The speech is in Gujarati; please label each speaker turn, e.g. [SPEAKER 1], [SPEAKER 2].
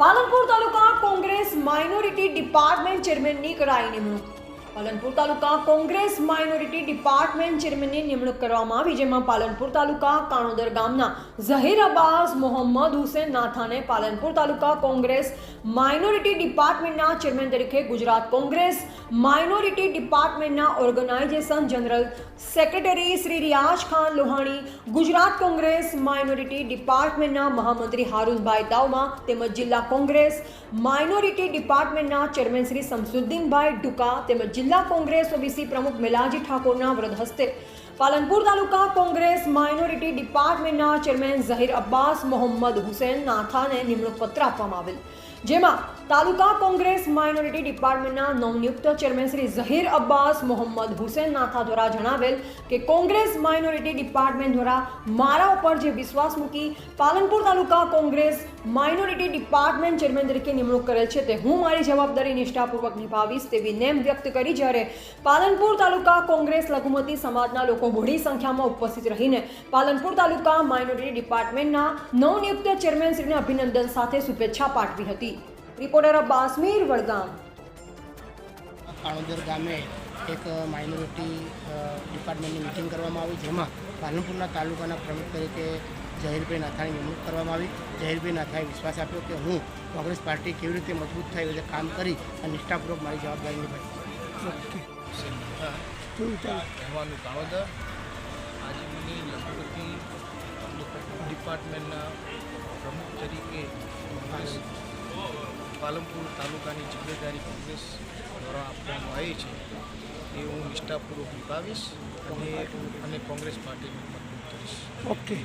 [SPEAKER 1] Palanpur taluka Congress minority department ચેરમેનની કરાઈ નિમણૂક. Palanpur taluka Congress minority department ચેરમેનની નિમણૂક કરવામાં આવી, જેમાં પાલનપુર તાલુકા કાણોદર ગામના ઝહીર અબ્બાસ મોહમ્મદ હુસેન નાથાને પાલનપુર તાલુકા કોંગ્રેસ માઇનોરિટી ડિપાર્ટમેન્ટના ચેરમેન તરીકે Gujarat Congress minority ડિપાર્ટમેન્ટના organisation general secretary Shri Riyaz Khan Lohani, Gujarat Congress minority ડિપાર્ટમેન્ટના મહામંત્રી હારૂનભાઈ દાવમા તેમજ જિલ્લા કોંગ્રેસ માઇનોરિટી ડિપાર્ટમેન્ટના ચેરમેન શ્રી સમસુદ્દીનભાઈ ડુકા તેમજ જિલ્લા કોંગ્રેસ ઓબીસી પ્રમુખ મેલાજી ઠાકોરના વ્રત હસ્તે પાલનપુર તાલુકા કોંગ્રેસ માઇનોરિટી ડિપાર્ટમેન્ટના ચેરમેન ઝહીર અબ્બાસ, મોહમ્મદ હુસેન નાથાને નિમણૂક પત્ર આપવામાં આવેલ. જેમાં તાલુકા કોંગ્રેસ માઇનોરિટી ડિપાર્ટમેન્ટના નવનિયુક્ત ચેરમેન શ્રી ઝહીર અબ્બાસ, મોહમ્મદ હુસેન નાથા દ્વારા જણાવેલ કે કોંગ્રેસ માઇનોરિટી ડિપાર્ટમેન્ટ દ્વારા મારા ઉપર જે વિશ્વાસ મૂકી Palanpur taluka Congress minority department chairman તરીકે નિમણૂક કરેલ છે તે હું મારી જવાબદારી નિષ્ઠાપૂર્વક નિભાવીશ તેવી નેમ વ્યક્ત કરી જ્યારે પાલનપુર તાલુકા કોંગ્રેસ લઘુમતી સમાજના લોકો મોડી સંખ્યામાં ઉપસ્થિત રહીને પાલનપુર તાલુકા માઇનોરિટી ડિપાર્ટમેન્ટના નવનિયુક્ત ચેરમેન શ્રીને અભિનંદન સાથે શુભેચ્છા પાઠવી હતી. રિપોર્ટર બાસમીર વડગામ.
[SPEAKER 2] કાણોદર ગામે એક માઇનોરિટી ડિપાર્ટમેન્ટની મિટિંગ કરવામાં આવી જેમાં પાલનપુરના તાલુકાના પ્રમુખ તરીકે જહીરભાઈ નાથાની નિમણૂક કરવામાં આવી. જહીરભાઈ નાથાએ વિશ્વાસ આપ્યો કે હું કોંગ્રેસ પાર્ટી કેવી રીતે મજબૂત થાય એટલે કામ કરી અને નિષ્ઠાપૂર્વક મારી જવાબદારી નિભાવી.
[SPEAKER 3] રહેવાનું કાવદર આજે મને લઘુમતી ડિપાર્ટમેન્ટના પ્રમુખ તરીકે પાલનપુર તાલુકાની જિમ્મેદારી કોંગ્રેસ દ્વારા આપવામાં આવી છે. એ હું નિષ્ઠાપૂર્વક નિભાવીશ અને અને કોંગ્રેસ પાર્ટીને કરીશ.
[SPEAKER 2] ઓકે.